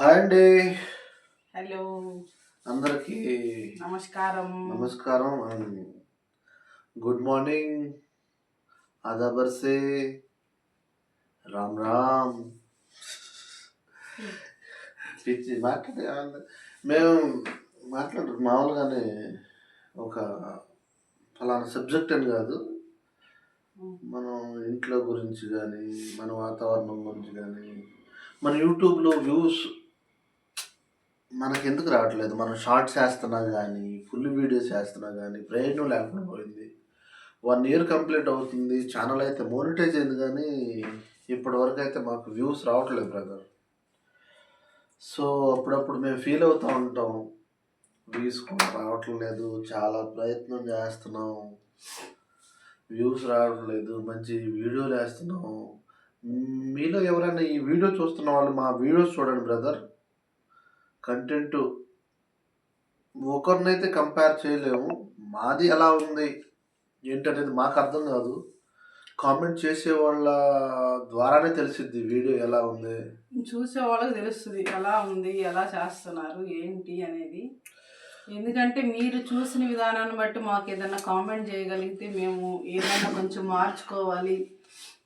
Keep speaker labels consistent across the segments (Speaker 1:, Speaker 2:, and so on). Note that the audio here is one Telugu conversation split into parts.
Speaker 1: హాయ్ అండి.
Speaker 2: హలో.
Speaker 1: అందరికీ
Speaker 2: నమస్కారం.
Speaker 1: నమస్కారం అండ్ గుడ్ మార్నింగ్. ఆదాబర్సే రామ్ రామ్. పిచ్చి మాట్లాడే మేము మాట్లాడు మామూలుగానే ఒక ఫలానా సబ్జెక్ట్ అని కాదు. మనం ఇంట్లో గురించి కానీ మన వాతావరణం గురించి కానీ మన యూట్యూబ్లో వ్యూస్ మనకి ఎందుకు రావట్లేదు? మనం షార్ట్స్ వేస్తున్నా కానీ ఫుల్ వీడియోస్ వేస్తున్నా కానీ ప్రయోజనం లేకుండా పోయింది. వన్ ఇయర్ కంప్లీట్ అవుతుంది. ఛానల్ అయితే మోనిటైజ్ అయింది కానీ ఇప్పటి వరకు అయితే మాకు వ్యూస్ రావట్లేదు బ్రదర్. సో అప్పుడప్పుడు మేము ఫీల్ అవుతూ ఉంటాం. వ్యూస్ కూడా రావట్లేదు. చాలా ప్రయత్నం చేస్తున్నాం. వ్యూస్ రావట్లేదు. మంచి వీడియోలు వేస్తున్నాం. మీలో ఎవరైనా ఈ వీడియో చూస్తున్న వాళ్ళు మా వీడియోస్ చూడండి బ్రదర్. కంటెంట్ ఒకరినైతే కంపేర్ చేయలేము. మాది ఎలా ఉంది ఏంటనేది మాకు అర్థం కాదు. కామెంట్ చేసే వాళ్ళ ద్వారానే తెలిసిద్ది వీడియో ఎలా ఉంది.
Speaker 2: చూసే వాళ్ళకి తెలుస్తుంది ఎలా ఉంది ఎలా చేస్తున్నారు ఏంటి అనేది. ఎందుకంటే మీరు చూసిన విధానాన్ని బట్టి మాకు ఏదైనా కామెంట్ చేయగలిగితే మేము ఏదైనా కొంచెం మార్చుకోవాలి.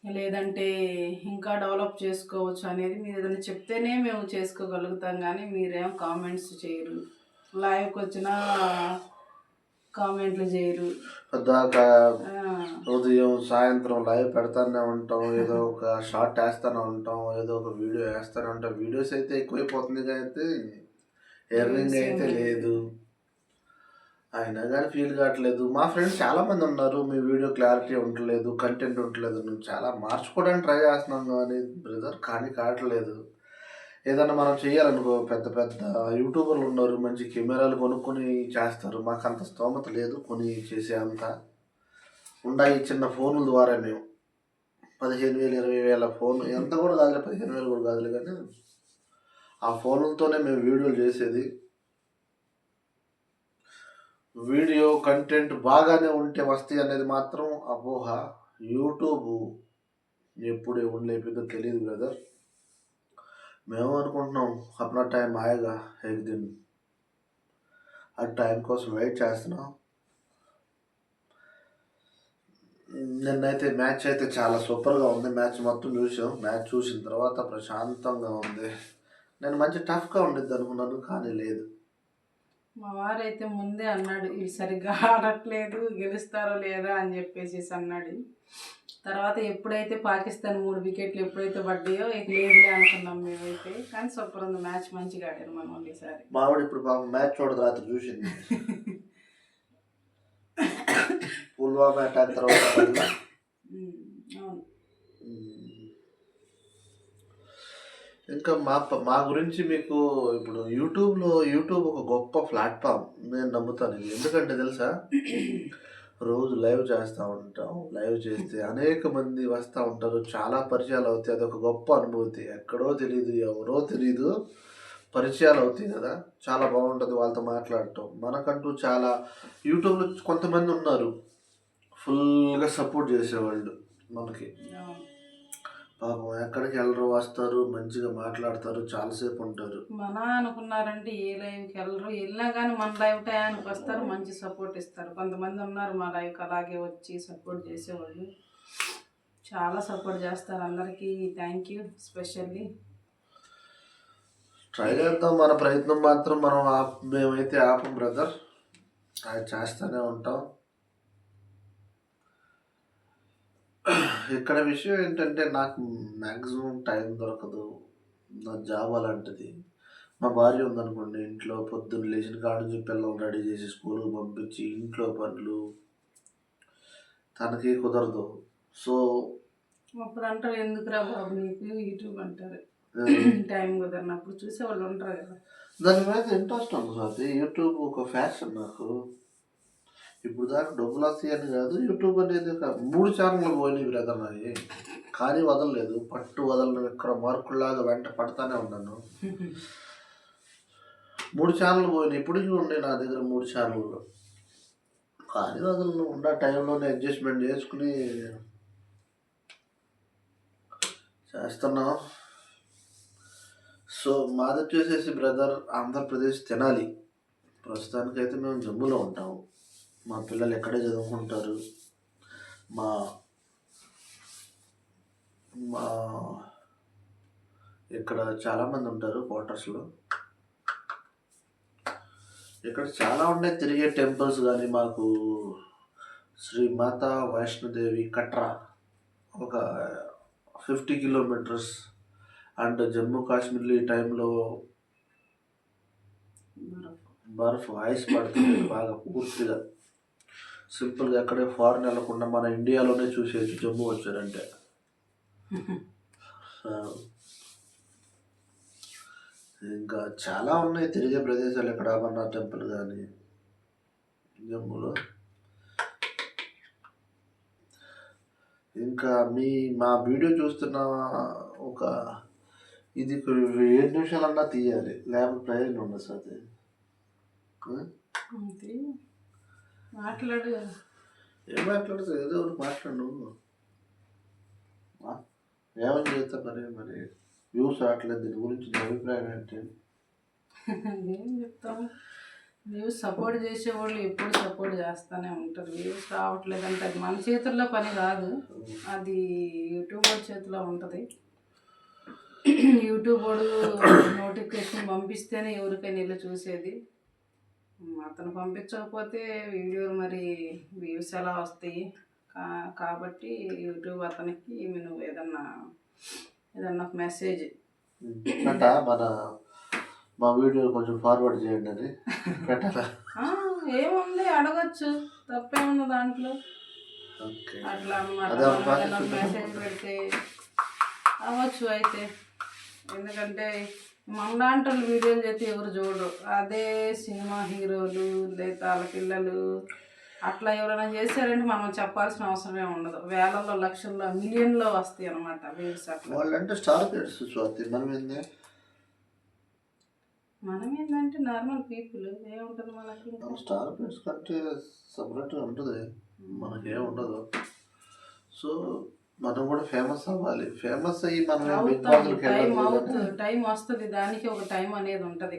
Speaker 2: లేదంటే ఇంకా డెవలప్ చేసుకోవచ్చు అనేది మీరు ఏదైనా చెప్తేనే మేము చేసుకోగలుగుతాం కానీ మీరేం కామెంట్స్ చేయరు. లైవ్కి వచ్చినా కామెంట్లు చేయరు.
Speaker 1: దాకా ఉదయం సాయంత్రం లైవ్ పెడతానే ఉంటాం ఏదో ఒక షార్ట్ వేస్తూనే ఉంటాం ఏదో ఒక వీడియో వేస్తూనే ఉంటాం. వీడియోస్ అయితే ఎక్కువైపోతుంది అయితే ఎర్నింగ్ అయితే లేదు. అయినా కానీ ఫీల్ కావట్లేదు. మా ఫ్రెండ్స్ చాలామంది ఉన్నారు మీ వీడియో క్లారిటీ ఉండలేదు కంటెంట్ ఉండలేదు నువ్వు చాలా మార్చుకోవడానికి ట్రై చేస్తున్నాం కానీ బ్రదర్ కానీ కావట్లేదు. ఏదన్నా మనం చేయాలనుకో పెద్ద పెద్ద యూట్యూబర్లు ఉన్నారు మంచి కెమెరాలు కొనుక్కొని చేస్తారు. మాకు అంత స్తోమత లేదు కొని చేసే అంత. ఉండాయి చిన్న ఫోన్ల ద్వారా మేము. పదిహేను వేలు ఇరవై వేల ఫోన్ ఎంత కూడా కాదులే పదిహేను వేలు కూడా కాదులే కానీ ఆ ఫోన్లతోనే మేము వీడియోలు చేసేది. వీడియో కంటెంట్ బాగానే ఉంటే వస్తాయి అనేది మాత్రం అపోహ. యూట్యూబ్ ఎప్పుడు ఎవరు లేపిందో తెలియదు బ్రదర్ మేము అనుకుంటున్నాం అప్నా టైం ఆయగా ఏక్ దిన్. ఆ టైం కోసం వెయిట్ చేస్తున్నాం. నిన్నైతే మ్యాచ్ అయితే చాలా సూపర్గా ఉంది మ్యాచ్ మొత్తం చూసాం. మ్యాచ్ చూసిన తర్వాత ప్రశాంతంగా ఉంది. నేను మంచి టఫ్గా ఉండిద్ది అనుకున్నాను కానీ లేదు.
Speaker 2: మా వారైతే ముందే అన్నాడు ఇవి సరిగ్గా ఆడట్లేదు గెలుస్తారో లేదా అని చెప్పేసి అన్నాడు. తర్వాత ఎప్పుడైతే పాకిస్తాన్ మూడు వికెట్లు ఎప్పుడైతే పడ్డాయో ఇక లేదులే అనుకున్నాం మేమైతే. కానీ సూపర్ ఉంది మ్యాచ్ మంచిగా ఆడారు మన ఈసారి
Speaker 1: మావిడ ఇప్పుడు పాపం మ్యాచ్ చూడదు రాత్రి చూసింది. పుల్వామా అటాక్ తర్వాత ఇంకా మా మా గురించి మీకు ఇప్పుడు యూట్యూబ్లో యూట్యూబ్ ఒక గొప్ప ప్లాట్ఫామ్ నేను నమ్ముతాను ఇది. ఎందుకంటే తెలుసా? రోజు లైవ్ చేస్తూ ఉంటాం. లైవ్ చేస్తే అనేక మంది వస్తూ ఉంటారు. చాలా పరిచయాలు అవుతాయి. అది ఒక గొప్ప అనుభూతి. ఎక్కడో తెలియదు ఎవరో తెలియదు పరిచయాలు అవుతాయి కదా? చాలా బాగుంటుంది వాళ్ళతో మాట్లాడటం. మనకంటూ చాలా యూట్యూబ్లో కొంతమంది ఉన్నారు. ఫుల్గా సపోర్ట్ చేసేవాళ్ళు మనకి. పాపం ఎక్కడికి వెళ్ళరు వస్తారు మంచిగా మాట్లాడతారు చాలాసేపు ఉంటారు.
Speaker 2: మన అనుకున్నారంటే ఏ లైవ్కి వెళ్ళరు వెళ్ళినా కానీ మన లైవ్ టయానికి వస్తారు మంచి సపోర్ట్ ఇస్తారు. కొంతమంది ఉన్నారు మా లైవ్కి అలాగే వచ్చి సపోర్ట్ చేసేవాళ్ళు. చాలా సపోర్ట్ చేస్తారు అందరికీ. Thank you specially.
Speaker 1: ట్రై చేద్దాం మన ప్రయత్నం మాత్రం మనం మేమైతే ఆపం బ్రదర్. అది చేస్తూనే ఉంటాం. ఇక్కడ విషయం ఏంటంటే నాకు మ్యాక్సిమం టైం దొరకదు. నా జాబ్ అలాంటిది. మా భార్య ఉందనుకోండి ఇంట్లో పొద్దున్న లేచిన కాడ నుంచి పిల్లలు రెడీ చేసి స్కూల్కి పంపించి ఇంట్లో పనులు తనకి కుదరదు. సో
Speaker 2: అప్పుడు అంటారు ఎందుకురా బాబు నీకు యూట్యూబ్ అంటారు. టైం కుదరినప్పుడు చూసేవాళ్ళు ఉంటారు కదా.
Speaker 1: దాని మీద ఇంట్రెస్ట్ ఉంది స్వాతి. యూట్యూబ్ ఒక ఫ్యాషన్ నాకు. ఇప్పుడు దాకా డబ్బులు వస్తాయని కాదు యూట్యూబ్ అనేది ఒక మూడు ఛానళ్ళు పోయినాయి బ్రదర్ నాది కానీ వదలలేదు. పట్టు వదలను ఇక్కడ మార్కుల్లాగా వెంట పడతానే ఉన్నాను. మూడు ఛానళ్ళు పోయినాయి. ఇప్పటికీ ఉన్నాయి నా దగ్గర మూడు ఛానళ్ళు కానీ వదలను. ఉన్న టైంలోనే అడ్జస్ట్మెంట్ చేసుకుని చేస్తున్నాం. సో మాది వచ్చేసేసి బ్రదర్ ఆంధ్రప్రదేశ్ తెనాలి. ప్రస్తుతానికైతే మేము జమ్ములో ఉంటాము. మా పిల్లలు ఎక్కడే చదువుకుంటారు. మా మా ఇక్కడ చాలామంది ఉంటారు క్వార్టర్స్లో ఇక్కడ చాలా ఉన్నాయి తిరిగే టెంపుల్స్ కానీ మాకు శ్రీ మాతా వైష్ణోదేవి కట్రా ఒక ఫిఫ్టీ కిలోమీటర్స్ అండ్ జమ్మూ కాశ్మీర్లో ఈ టైంలో బర్ఫ్. ఐస్ పడుతుంది బాగా పూర్తిగా. సింపుల్గా ఎక్కడే ఫారెన్ వెళ్ళకుండా మన ఇండియాలోనే చూసేసి జమ్మూ వచ్చారంటే. ఇంకా చాలా ఉన్నాయి తిరిగే ప్రదేశాలు ఇక్కడ అమర్నాథ్ టెంపుల్ కానీ జమ్మూలో. ఇంకా మీ మా వీడియో చూస్తున్న ఒక ఇది ఏడు నిమిషాలన్నా తీయాలి. లేకపోతే ప్రయోజనం ఉండదు సార్ అది.
Speaker 2: అంతే. మాట్లాడు.
Speaker 1: ఏం మాట్లాడుతావు? ఏదో ఒకటి మాట్లాడు? ఏమని చేస్తా మరి? మరి వ్యూస్ రావట్లేదు. దీని గురించి నీ అభిప్రాయం ఏంటి?
Speaker 2: ఏం చెప్తాము వ్యూస్ సపోర్ట్ చేసేవాళ్ళు ఎప్పుడు సపోర్ట్ చేస్తూనే ఉంటారు. వ్యూస్ రావట్లేదంటే అది మన చేతుల్లో పని కాదు. అది యూట్యూబర్ చేతిలో ఉంటుంది. యూట్యూబ్ వాడు నోటిఫికేషన్ పంపిస్తేనే ఎవరికైనా వెళ్ళి చూసేది. అతను పంపించకపోతే వీడియోలు మరి వ్యూస్ ఎలా వస్తాయి? కా- కాబట్టి యూట్యూబ్ అతనికి నువ్వు ఏదన్నా ఏదన్నా ఒక మెసేజ్.
Speaker 1: అంట మన మా వీడియో కొంచెం ఫార్వర్డ్ చేయండి అని పెట్టాలా?
Speaker 2: ఆ, ఏముంది అడగచ్చు. తప్పేముంది దాంట్లో? అట్లా
Speaker 1: అదే
Speaker 2: మెసేజ్ పెడితే అవ్వచ్చు అయితే. ఎందుకంటే వాళ్ళు వీడియోలు చేస్తే ఎవరు చూడరు. అదే సినిమా హీరోలు లేదా వాళ్ళ పిల్లలు అట్లా ఎవరైనా చేశారంటే మనం చెప్పాల్సిన అవసరమే ఉండదు. వేలల్లో లక్షల్లో మిలియన్లో వస్తాయి అనమాట వ్యూస్ అట్లా.
Speaker 1: వాళ్ళంటే స్టార్ కిడ్స్ స్వాతి మనం ఏంది
Speaker 2: మనం ఏంటంటే నార్మల్ పీపుల్ ఏముంటుంది మనకి?
Speaker 1: స్టార్ కిడ్స్ కంటే సపరేట్గా ఉంటుంది. మనకేం ఉండదు. సో మనం కూడా ఫేమస్ అవ్వాలి. ఫేమస్ అయ్యి మనం బిగ్
Speaker 2: టైం అవుతుంది టైం వస్తుంది. దానికి ఒక టైం అనేది ఉంటుంది.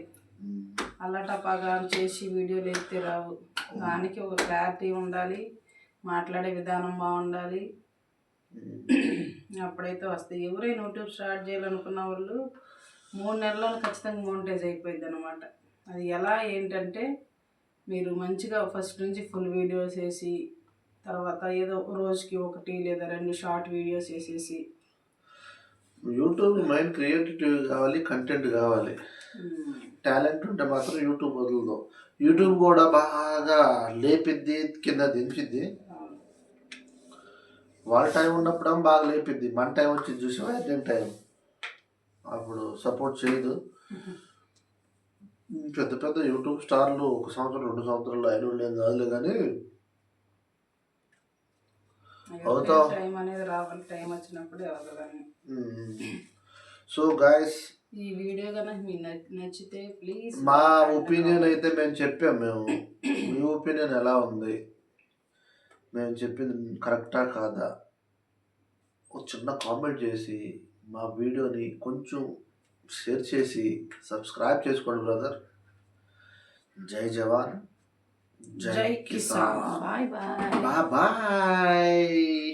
Speaker 2: అల్లటపాగా చేసి వీడియోలు ఎత్తి రావు. దానికి ఒక క్లారిటీ ఉండాలి. మాట్లాడే విధానం బాగుండాలి. అప్పుడైతే వస్తాయి ఎవరైనా యూట్యూబ్ స్టార్ట్ చేయాలనుకున్న వాళ్ళు మూడు నెలల్లో ఖచ్చితంగా మోనిటైజ్ అయిపోయింది అనమాట అది ఎలా ఏంటంటే మీరు మంచిగా ఫస్ట్ నుంచి ఫుల్ వీడియోస్ వేసి తర్వాత ఏదో రోజుకి ఒకటి లేదా రెండు షార్ట్ వీడియోస్ వేసేసి.
Speaker 1: యూట్యూబ్ మైండ్ క్రియేటివ్ కావాలి కంటెంట్ కావాలి. టాలెంట్ ఉంటే మాత్రం యూట్యూబ్ వదలదు. యూట్యూబ్ కూడా బాగా లేపిద్ది కింద దించిద్ది. వాళ్ళ టైం ఉన్నప్పుడు బాగా లేపిద్ది. మన టైం వచ్చి చూసి అదే టైం. అప్పుడు సపోర్ట్ చేయదు. పెద్ద పెద్ద యూట్యూబ్ స్టార్లు ఒక సంవత్సరం రెండు సంవత్సరాలు అయిన వాళ్ళు ఏం కాదులే కానీ
Speaker 2: టైం అనేది రావాలి టైం వచ్చినప్పుడే అవుతుందని
Speaker 1: సో గాయస్
Speaker 2: ఈ వీడియో కనుక మీకు నచ్- నచ్చితే ప్లీజ్
Speaker 1: మా ఒపీనియన్ అయితే మేము చెప్పాం మేము. మీ ఒపీనియన్ ఎలా ఉంది? మేము చెప్పింది కరెక్టా కాదా? ఒక చిన్న కామెంట్ చేసి మా వీడియోని కొంచెం షేర్ చేసి సబ్స్క్రైబ్ చేసుకోండి బ్రదర్ జై జవాన్.
Speaker 2: जय किसान बाय
Speaker 1: बाय बाय